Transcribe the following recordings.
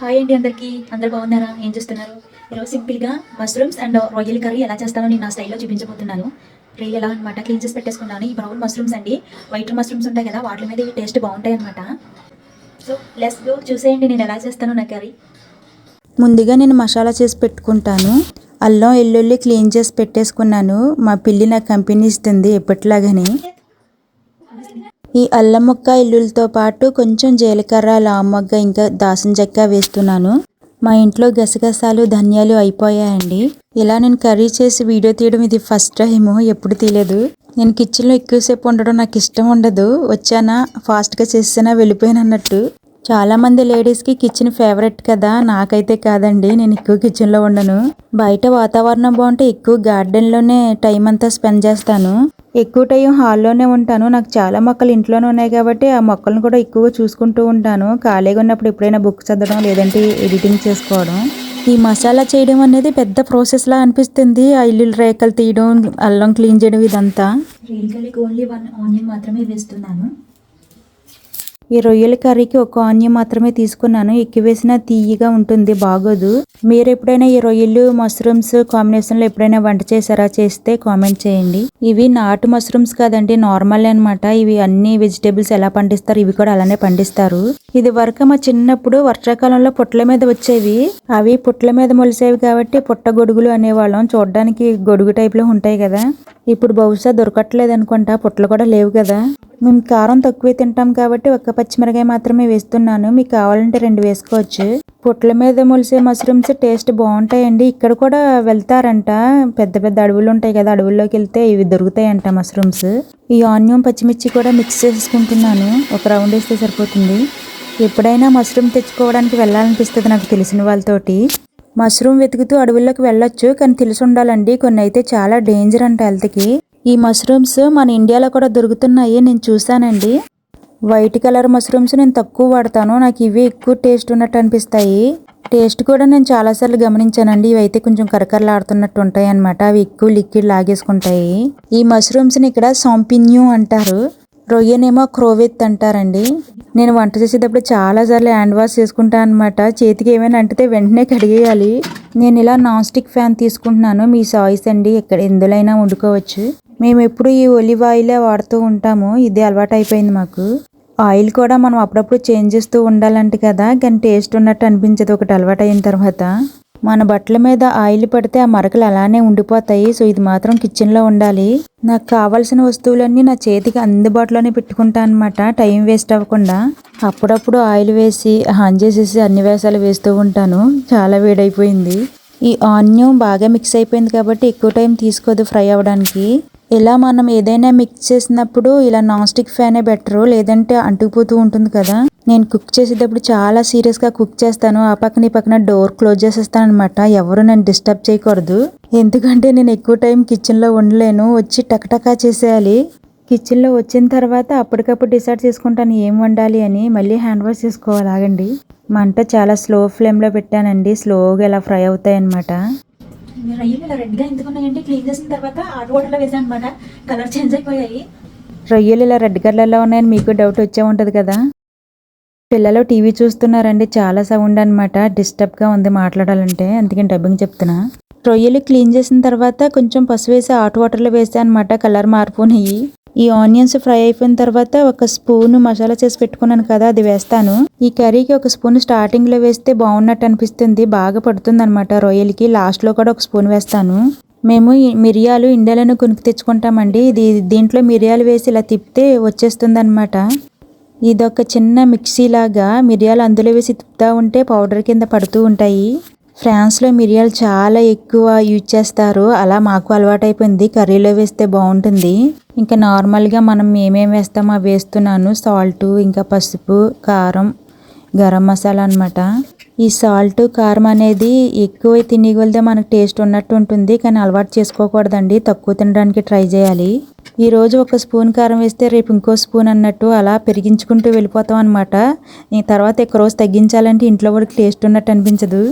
Hi అండి అందరికీ. అందరు బాగున్నారా? ఏం చేస్తున్నారు? ఈరోజు సింపుల్గా మష్రూమ్స్ అండ్ రొయ్యల కర్రీ ఎలా చేస్తానో నేను నా స్టైల్లో చూపించబోతున్నాను. రొయ్యలు ఎలా అనమాట క్లీన్ చేసి పెట్టేసుకున్నాను. ఈ బ్రౌన్ మష్రూమ్స్ అండి. వైట్ మష్రూమ్స్ ఉంటాయి కదా వాటి మీద ఈ టేస్ట్ బాగుంటాయి అనమాట సో లెస్ గో చూసేయండి నేను ఎలా చేస్తానో నా కర్రీ. ముందుగా నేను మసాలా చేసి పెట్టుకుంటాను. అల్లం ఎల్లుల్లి క్లీన్ చేసి పెట్టేసుకున్నాను. మా పిల్లి నాకు కంపెనీ ఇస్తుంది ఎప్పటిలాగానే. ఈ అల్లం ముక్క ఇల్లులతో పాటు కొంచెం జీలకర్ర లామొగ్గ ఇంకా దాసం చెక్క వేస్తున్నాను. మా ఇంట్లో గసగసాలు ధనియాలు అయిపోయాయండి. ఇలా నేను కర్రీ చేసి వీడియో తీయడం ఇది ఫస్ట్ టైము ఎప్పుడు తీయలేదు. నేను కిచెన్లో ఎక్కువసేపు ఉండడం నాకు ఇష్టం ఉండదు. వచ్చానా ఫాస్ట్గా చేసినా వెళ్ళిపోయాను అన్నట్టు. చాలామంది లేడీస్కి కిచెన్ ఫేవరెట్ కదా నాకైతే కాదండి నేను ఎక్కువ కిచెన్లో ఉండను. బయట వాతావరణం బాగుంటే ఎక్కువ గార్డెన్లోనే టైం అంతా స్పెండ్ చేస్తాను. ఎక్కువ టైం హాల్లోనే ఉంటాను. నాకు చాలా మొక్కలు ఇంట్లోనే ఉన్నాయి కాబట్టి ఆ మొక్కలను కూడా ఎక్కువగా చూసుకుంటూ ఉంటాను. ఖాళీగా ఉన్నప్పుడు ఎప్పుడైనా బుక్ చదవడం లేదంటే ఎడిటింగ్ చేసుకోవడం. ఈ మసాలా చేయడం అనేది పెద్ద ప్రాసెస్ లా అనిపిస్తుంది. ఆ ఇల్లు రేఖలు తీయడం అల్లం క్లీన్ చేయడం ఇదంతా. ఓన్లీ వన్ ఆనియన్ మాత్రమే వేస్తున్నాను. ఈ రొయ్యల కర్రీకి ఒక ఆనియన్ మాత్రమే తీసుకున్నాను. ఎక్కువ తీయగా ఉంటుంది బాగోదు. మీరు ఎప్పుడైనా ఈ రొయ్యలు మష్రూమ్స్ కాంబినేషన్లో ఎప్పుడైనా వంట చేశారా? చేస్తే కామెంట్ చేయండి. ఇవి నాటు మష్రూమ్స్ కాదండి నార్మల్ అన్నమాట. ఇవి అన్ని వెజిటేబుల్స్ ఎలా పండిస్తారు? ఇవి కూడా అలానే పండిస్తారు. ఇది వరకు మా చిన్నప్పుడు వర్షాకాలంలో పుట్ల మీద వచ్చేవి. అవి పుట్ల మీద మొలిసేవి కాబట్టి పుట్ట గొడుగులు అనేవాళ్ళం. చూడడానికి గొడుగు టైప్లో ఉంటాయి కదా. ఇప్పుడు బహుశా దొరకట్లేదు అనుకుంటా పుట్టలు కూడా లేవు కదా. మేము కారం తక్కువే తింటాం కాబట్టి ఒక్క పచ్చిమిరకాయ మాత్రమే వేస్తున్నాను. మీకు కావాలంటే రెండు వేసుకోవచ్చు. పుట్ల మీద మొలిసే మష్రూమ్స్ టేస్ట్ బాగుంటాయండి. ఇక్కడ కూడా వెళ్తారంట. పెద్ద పెద్ద అడవులు ఉంటాయి కదా అడవుల్లోకి వెళ్తే ఇవి దొరుకుతాయంట మష్రూమ్స్. ఈ ఆనియన్ పచ్చిమిర్చి కూడా మిక్స్ చేసుకుంటున్నాను ఒక రౌండ్ వేస్తే సరిపోతుంది. ఎప్పుడైనా మష్రూమ్ తెచ్చుకోవడానికి వెళ్ళాలనిపిస్తుంది నాకు తెలిసిన వాళ్ళతోటి. మష్రూమ్ వెతుకుతూ అడవుల్లోకి వెళ్ళొచ్చు కానీ తెలిసి ఉండాలండి కొన్ని అయితే చాలా డేంజర్ అంట హెల్త్కి. ఈ మష్రూమ్స్ మన ఇండియాలో కూడా దొరుకుతున్నాయి నేను చూశానండి. వైట్ కలర్ మష్రూమ్స్ నేను తక్కువ వాడతాను నాకు ఇవి ఎక్కువ టేస్ట్ ఉన్నట్టు అనిపిస్తాయి. టేస్ట్ కూడా నేను చాలాసార్లు గమనించానండి ఇవి అయితే కొంచెం కరకరలాడుతున్నట్టు ఉంటాయి అనమాట అవి ఎక్కువ లిక్విడ్ లాగేసుకుంటాయి. ఈ మష్రూమ్స్ని ఇక్కడ సాంపిన్యూ అంటారు. రొయ్యనేమో క్రోవెత్ అంటారండి. నేను వంట చేసేటప్పుడు చాలా సార్లు హ్యాండ్ వాష్ చేసుకుంటాను అనమాట చేతికి ఏమైనా అంటితే వెంటనే కడిగేయాలి. నేను ఇలా నాన్ స్టిక్ ఫ్యాన్ తీసుకుంటున్నాను. మీ సాయిస్ అండి ఎక్కడ ఎందులైనా వండుకోవచ్చు. మేము ఎప్పుడు ఈ ఒలివ్ ఆయిలే వాడుతూ ఉంటాము. ఇది అలవాటు అయిపోయింది మాకు. ఆయిల్ కూడా మనం అప్పుడప్పుడు చేంజ్ చేస్తూ ఉండాలంట కదా. కానీ టేస్ట్ ఉన్నట్టు అనిపించదు. ఒకటి అలవాటు అయిన తర్వాత. మన బట్టల మీద ఆయిల్ పడితే ఆ మరకలు అలానే ఉండిపోతాయి. సో ఇది మాత్రం కిచెన్లో ఉండాలి. నాకు కావాల్సిన వస్తువులన్నీ నా చేతికి అందుబాటులోనే పెట్టుకుంటాను అనమాట టైం వేస్ట్ అవ్వకుండా. అప్పుడప్పుడు ఆయిల్ వేసి హాన్ చేసేసి అన్ని వేసాలు వేస్తూ ఉంటాను. చాలా వేడైపోయింది. ఈ ఆన్యం బాగా మిక్స్ అయిపోయింది కాబట్టి ఎక్కువ టైం తీసుకోదు ఫ్రై అవ్వడానికి. ఇలా మనం ఏదైనా మిక్స్ చేసినప్పుడు ఇలా నాన్ స్టిక్ ఫ్యానే బెటర్. లేదంటే అంటుకుపోతూ ఉంటుంది కదా. నేను కుక్ చేసేటప్పుడు చాలా సీరియస్గా కుక్ చేస్తాను. ఆ పక్కన ఈ పక్కన డోర్ క్లోజ్ చేసేస్తాను అనమాట ఎవరు నన్ను డిస్టర్బ్ చేయకూడదు. ఎందుకంటే నేను ఎక్కువ టైం కిచెన్లో ఉండలేను. వచ్చి టకటకా చేసేయాలి. కిచెన్లో వచ్చిన తర్వాత అప్పటికప్పుడు డిసైడ్ చేసుకుంటాను ఏం వండాలి అని. మళ్ళీ హ్యాండ్ వాష్ చేసుకోవాలి. ఆగండి. మంట చాలా స్లో ఫ్లేమ్లో పెట్టానండి. స్లోగా ఇలా ఫ్రై అవుతాయి అనమాట రొయ్యలు ఇలా రెడ్గా ఎందుకు ఉన్నాయంటే క్లీన్ చేసిన తర్వాత హాట్ వాటర్లో వేసాను అనమాట కలర్ చేంజ్ అయిపోయాయి. రొయ్యలు ఇలా రెడ్ కలర్లో ఉన్నాయని మీకు డౌట్ వచ్చే ఉంటుంది కదా. పిల్లలు టీవీ చూస్తున్నారండి చాలా సౌండ్ అనమాట డిస్టర్బ్గా ఉంది మాట్లాడాలంటే అందుకని డబ్బింగ్ చెప్తున్నా. రొయ్యలు క్లీన్ చేసిన తర్వాత కొంచెం పసుపు వేసి హాట్ వాటర్లో వేసాను అనమాట కలర్ మారిపోయినాయి ఈ ఆనియన్స్ ఫ్రై అయిపోయిన తర్వాత ఒక స్పూన్ మసాలా చేసి పెట్టుకున్నాను కదా అది వేస్తాను. ఈ కర్రీకి ఒక స్పూన్ స్టార్టింగ్లో వేస్తే బాగున్నట్టు అనిపిస్తుంది బాగా పడుతుంది అనమాట రొయ్యలకి. లాస్ట్లో కూడా ఒక స్పూన్ వేస్తాను. మేము మిరియాలు ఇండియాలోనే కొనుక్కు తెచ్చుకుంటామండి. ఇది దీంట్లో మిరియాలు వేసి ఇలా తిప్పితే వచ్చేస్తుంది అనమాట ఇదొక చిన్న మిక్సీ లాగా మిరియాలు అందులో వేసి తిప్పుతూ ఉంటే పౌడర్ కింద పడుతూ ఉంటాయి. ఫ్రాన్స్లో మిరియాలు చాలా ఎక్కువ యూజ్ చేస్తారు. అలా మాకు అలవాటైపోయింది. కర్రీలో వేస్తే బాగుంటుంది. ఇంకా నార్మల్గా మనం ఏమేమి వేస్తామో అవి వేస్తున్నాను. సాల్ట్ ఇంకా పసుపు కారం గరం మసాలా అనమాట ఈ సాల్ట్ కారం అనేది ఎక్కువ తినగలితే మనకు టేస్ట్ ఉన్నట్టు ఉంటుంది కానీ అలవాటు చేసుకోకూడదండి. తక్కువ తినడానికి ట్రై చేయాలి. ఈ రోజు ఒక స్పూన్ కారం వేస్తే రేపు ఇంకో స్పూన్ అన్నట్టు అలా పెరిగించుకుంటూ వెళ్ళిపోతాం అనమాట ఈ తర్వాత ఒక రోజు తగ్గించాలంటే ఇంట్లో కూడా టేస్ట్ ఉన్నట్టు అనిపించదు.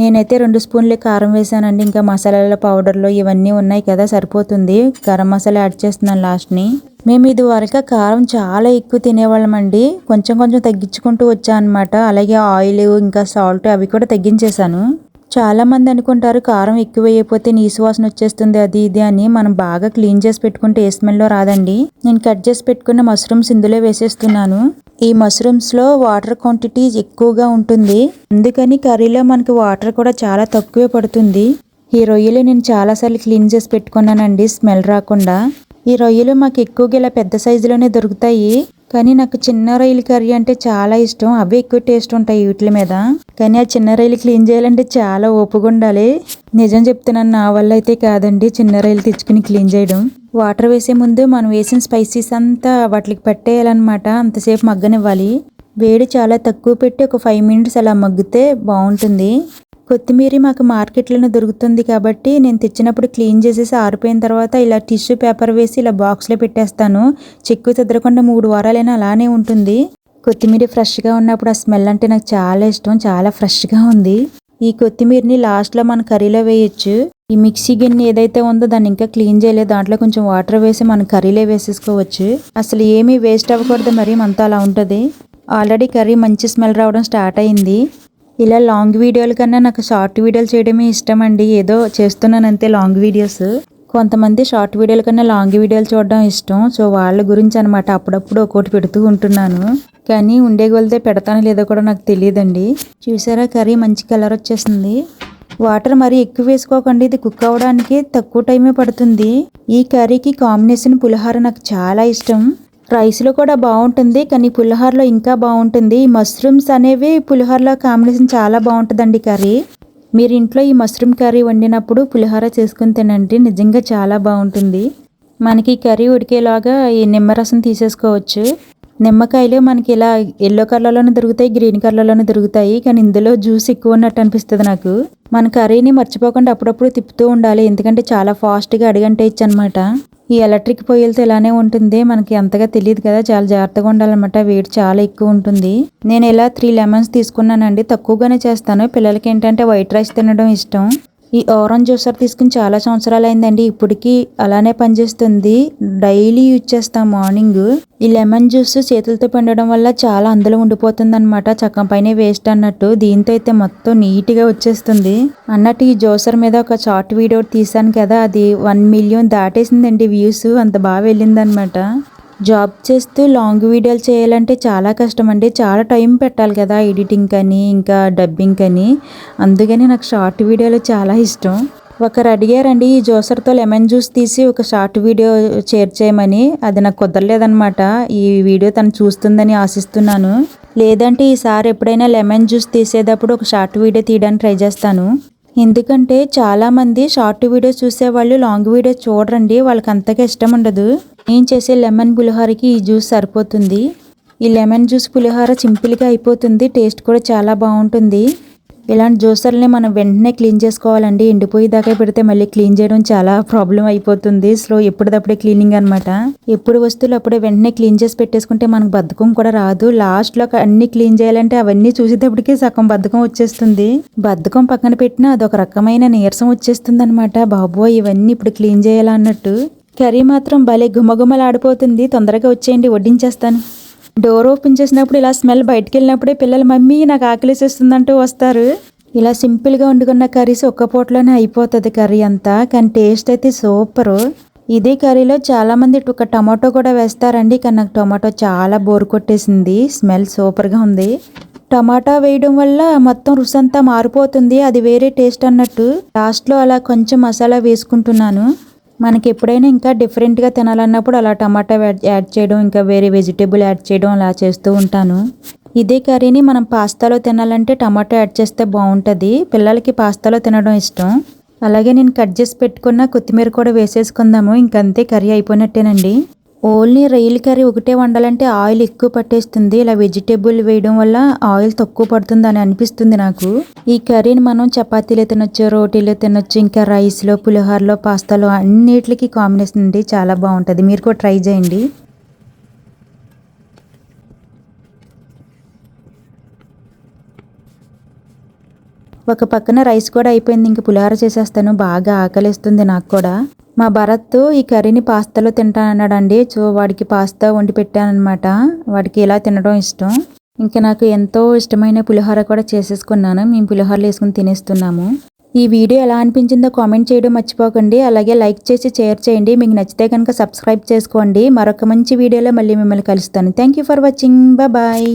నేనైతే రెండు స్పూన్లు కారం వేసానండి. ఇంకా మసాలాల పౌడర్లు ఇవన్నీ ఉన్నాయి కదా సరిపోతుంది. గరం మసాలా యాడ్ చేస్తున్నాను లాస్ట్ని. మేము ఇది వరకు కారం చాలా ఎక్కువ తినేవాళ్ళమండి. కొంచెం కొంచెం తగ్గించుకుంటూ వచ్చానమాట. అలాగే ఆయిల్ ఇంకా సాల్ట్ అవి కూడా తగ్గించేశాను. చాలా మంది అనుకుంటారు కారం ఎక్కువ అయిపోతే నీసు వాసన వచ్చేస్తుంది అది ఇది అని. మనం బాగా క్లీన్ చేసి పెట్టుకుంటే ఏ స్మెల్లో రాదండి. నేను కట్ చేసి పెట్టుకున్న మష్రూమ్స్ ఇందులో వేసేస్తున్నాను. ఈ మష్రూమ్స్లో వాటర్ క్వాంటిటీ ఎక్కువగా ఉంటుంది. అందుకని కర్రీలో మనకి వాటర్ కూడా చాలా తక్కువే పడుతుంది. ఈ రొయ్యలు నేను చాలాసార్లు క్లీన్ చేసి పెట్టుకున్నానండి. స్మెల్ రాకుండా. ఈ రొయ్యలు మాకు ఎక్కువగా ఇలా పెద్ద సైజులోనే దొరుకుతాయి. కానీ నాకు చిన్న రొయ్యలు కర్రీ అంటే చాలా ఇష్టం. అవి ఎక్కువ టేస్ట్ ఉంటాయి వీటి మీద. కానీ ఆ చిన్న రొయ్యలు క్లీన్ చేయాలంటే చాలా ఓపిక ఉండాలి. నిజం చెప్తున్నాను నా వల్ల అయితే కాదండి చిన్న రొయ్యలు తెచ్చుకుని క్లీన్ చేయడం. వాటర్ వేసే ముందు మనం వేసిన స్పైసీస్ అంతా వాటికి పట్టేయాలన్నమాట. అంతసేపు మగ్గనివ్వాలి. వేడి చాలా తక్కువ పెట్టి ఒక ఫైవ్ మినిట్స్ అలా మగ్గితే బాగుంటుంది. కొత్తిమీర మాకు మార్కెట్లోనే దొరుకుతుంది కాబట్టి నేను తెచ్చినప్పుడు క్లీన్ చేసేసి ఆరిపోయిన తర్వాత ఇలా టిష్యూ పేపర్ వేసి ఇలా బాక్స్లో పెట్టేస్తాను. చెక్కు చెదరకుండా మూడు వారాలైనా అలానే ఉంటుంది. కొత్తిమీర ఫ్రెష్గా ఉన్నప్పుడు ఆ స్మెల్ అంటే నాకు చాలా ఇష్టం చాలా ఫ్రెష్గా ఉంది. ఈ కొత్తిమీరని లాస్ట్లో మన కర్రీలో వేయచ్చు. ఈ మిక్సీ గిన్నె ఏదైతే ఉందో దాన్ని ఇంకా క్లీన్ చేయలేదు. దాంట్లో కొంచెం వాటర్ వేసి మనం కర్రీలో వేసేసుకోవచ్చు. అసలు ఏమీ వేస్ట్ అవ్వకూడదు మరి మనతో అలా ఉంటుంది. ఆల్రెడీ కర్రీ మంచి స్మెల్ రావడం స్టార్ట్ అయింది. ఇలా లాంగ్ వీడియోల కన్నా నాకు షార్ట్ వీడియోలు చేయడమే ఇష్టం అండి ఏదో చేస్తున్నాను అంతే లాంగ్ వీడియోస్. కొంతమంది షార్ట్ వీడియోల కన్నా లాంగ్ వీడియోలు చూడడం ఇష్టం. సో వాళ్ళ గురించి అనమాట అప్పుడప్పుడు ఒక్కోటి పెడుతూ ఉంటున్నాను. కానీ ఉండే కొలితే పెడతానో లేదో కూడా నాకు తెలియదండి. చూసారా కర్రీ మంచి కలర్ వచ్చేసింది. వాటర్ మరీ ఎక్కువ వేసుకోకండి. ఇది కుక్ అవ్వడానికి తక్కువ టైమే పడుతుంది. ఈ కర్రీకి కాంబినేషన్ పులిహోర నాకు చాలా ఇష్టం. రైస్లో కూడా బాగుంటుంది కానీ పులిహోరలో ఇంకా బాగుంటుంది ఈ మష్రూమ్స్ అనేవి పులిహోరలో కాంబినేషన్ చాలా బాగుంటుందండి కర్రీ. మీరు ఇంట్లో ఈ మష్రూమ్ కర్రీ వండినప్పుడు పులిహోర చేసుకుని తినండి. నిజంగా చాలా బాగుంటుంది మనకి కర్రీ ఉడికేలాగా ఈ నిమ్మరసం తీసేసుకోవచ్చు. నిమ్మకాయలు మనకి ఇలా ఎల్లో కలర్లోనే దొరుకుతాయి గ్రీన్ కలర్లోనే దొరుకుతాయి. కానీ ఇందులో జ్యూస్ ఎక్కువ ఉన్నట్టు అనిపిస్తుంది నాకు. మన కర్రీని మర్చిపోకుండా అప్పుడప్పుడు తిప్పుతూ ఉండాలి. ఎందుకంటే చాలా ఫాస్ట్గా అడిగంటే ఇచ్చనమాట. ఈ ఎలక్ట్రిక్ పొయ్యిలతో ఇలానే ఉంటుంది మనకి అంతగా తెలియదు కదా చాలా జాగ్రత్తగా ఉండాలన్నమాట వేడి చాలా ఎక్కువ ఉంటుంది. నేను ఇలా త్రీ లెమన్స్ తీసుకున్నానండి తక్కువగానే చేస్తాను. పిల్లలకి ఏంటంటే వైట్ రైస్ తినడం ఇష్టం. ఈ ఆరెంజ్ జ్యూసర్ తీసుకుని చాలా సంవత్సరాలు అయిందండి ఇప్పటికీ అలానే పనిచేస్తుంది. డైలీ యూజ్ చేస్తాం మార్నింగ్. ఈ లెమన్ జ్యూస్ చేతులతో పిండడం వల్ల చాలా అందులో ఉండిపోతుంది అనమాట చక్కం పైన వేస్ట్ అన్నట్టు. దీంతో అయితే మొత్తం నీట్గా వచ్చేస్తుంది. అన్నట్టు ఈ జ్యూసర్ మీద ఒక షార్ట్ వీడియో తీసాను కదా. అది వన్ మిలియన్ దాటేసిందండి వ్యూస్ అంత బాగా వెళ్ళిందనమాట జాబ్ చేస్తూ లాంగ్ వీడియోలు చేయాలంటే చాలా కష్టం అండి చాలా టైం పెట్టాలి కదా ఎడిటింగ్ అని ఇంకా డబ్బింగ్ అని అందుకని నాకు షార్ట్ వీడియోలు చాలా ఇష్టం. ఒకరు అడిగారండి ఈ జ్యూసర్తో లెమన్ జ్యూస్ తీసి ఒక షార్ట్ వీడియో చేర్చేయమని అది నాకు కుదరలేదనమాట ఈ వీడియో తను చూస్తుందని ఆశిస్తున్నాను. లేదంటే ఈసారి ఎప్పుడైనా లెమన్ జ్యూస్ తీసేటప్పుడు ఒక షార్ట్ వీడియో తీయడానికి ట్రై చేస్తాను. ఎందుకంటే చాలామంది షార్ట్ వీడియోస్ చూసేవాళ్ళు లాంగ్ వీడియోస్ చూడరండి. వాళ్ళకి అంతగా ఇష్టం ఉండదు. నేను చేసే లెమన్ పులిహోరకి ఈ జ్యూస్ సరిపోతుంది. ఈ లెమన్ జ్యూస్ పులిహోర సింపుల్గా అయిపోతుంది. టేస్ట్ కూడా చాలా బాగుంటుంది. ఇలాంటి జ్యూసర్ని మనం వెంటనే క్లీన్ చేసుకోవాలండి. ఎండిపోయేదాకా పెడితే మళ్ళీ క్లీన్ చేయడం చాలా ప్రాబ్లం అయిపోతుంది. స్లో ఎప్పటిదప్పుడే క్లీనింగ్ అనమాట ఎప్పుడు వస్తువులు అప్పుడే వెంటనే క్లీన్ చేసి పెట్టేసుకుంటే మనకు బద్ధకం కూడా రాదు. లాస్ట్లో అన్ని క్లీన్ చేయాలంటే అవన్నీ చూసేటప్పటికే సగం బద్ధకం వచ్చేస్తుంది. బద్ధకం పక్కన పెట్టినా అదొక రకమైన నీరసం వచ్చేస్తుంది అనమాట బాబోయ్ ఇవన్నీ ఇప్పుడు క్లీన్ చేయాలన్నట్టు కర్రీ మాత్రం భలే గుమగుమలాడిపోతుంది తొందరగా వచ్చేయండి వడ్డించేస్తాను. డోర్ ఓపెన్ చేసినప్పుడు ఇలా స్మెల్ బయటికి వెళ్ళినప్పుడే పిల్లలు మమ్మీ నాకు ఆకలిసేస్తుందంటూ వస్తారు. ఇలా సింపుల్గా వండుకున్న కర్రీస్ ఒక్క పూటలోనే అయిపోతుంది కర్రీ అంతా కానీ టేస్ట్ అయితే సూపరు ఇదే కర్రీలో చాలామంది ఒక టమాటో కూడా వేస్తారండి కానీ నాకు టమాటో చాలా బోర్ కొట్టేసింది స్మెల్ సూపర్గా ఉంది. టమాటా వేయడం వల్ల మొత్తం రుచి అంతా మారిపోతుంది అది వేరే టేస్ట్ అన్నట్టు. లాస్ట్లో అలా కొంచెం మసాలా వేసుకుంటున్నాను. మనకి ఎప్పుడైనా ఇంకా డిఫరెంట్గా తినాలన్నప్పుడు అలా టమాటా యాడ్- యాడ్ చేయడం ఇంకా వేరే వెజిటేబుల్ యాడ్ చేయడం అలా చేస్తూ ఉంటాను. ఇదే కర్రీని మనం పాస్తాలో తినాలంటే టమాటో యాడ్ చేస్తే బాగుంటుంది పిల్లలకి పాస్తాలో తినడం ఇష్టం. అలాగే నేను కట్ చేసి పెట్టుకున్న కొత్తిమీర కూడా వేసేసుకుందాము. ఇంకంతే కర్రీ అయిపోయినట్టేనండి. ఓన్లీ రొయ్యల కర్రీ ఒకటే వండాలంటే ఆయిల్ ఎక్కువ పట్టేస్తుంది. ఇలా వెజిటేబుల్ వేయడం వల్ల ఆయిల్ తక్కువ పడుతుంది అని అనిపిస్తుంది నాకు. ఈ కర్రీని మనం చపాతీలో తినొచ్చు రోటీలో తినొచ్చు ఇంకా రైస్లో పులిహోరలో పాస్తాలో అన్నిటికీ కాంబినేషన్ అండి. చాలా బాగుంటుంది. మీరు కూడా ట్రై చేయండి. ఒక పక్కన రైస్ కూడా అయిపోయింది. ఇంక పులిహోర చేసేస్తాను. బాగా ఆకలిస్తుంది నాకు కూడా. మా భరత్ ఈ కర్రీని పాస్తాలో తింటానన్నాడండి. సో వాడికి పాస్తా వండి పెట్టానమాట వాడికి ఇలా తినడం ఇష్టం. ఇంకా నాకు ఎంతో ఇష్టమైన పులిహోర కూడా చేసేసుకున్నాను. మేము పులిహోరలు వేసుకుని తినేస్తున్నాము. ఈ వీడియో ఎలా అనిపించిందో కామెంట్ చేయడం మర్చిపోకండి. అలాగే లైక్ చేసి షేర్ చేయండి. మీకు నచ్చితే కనుక సబ్స్క్రైబ్ చేసుకోండి. మరొక మంచి వీడియోలో మళ్ళీ మిమ్మల్ని కలుస్తాను. Thank you for watching bye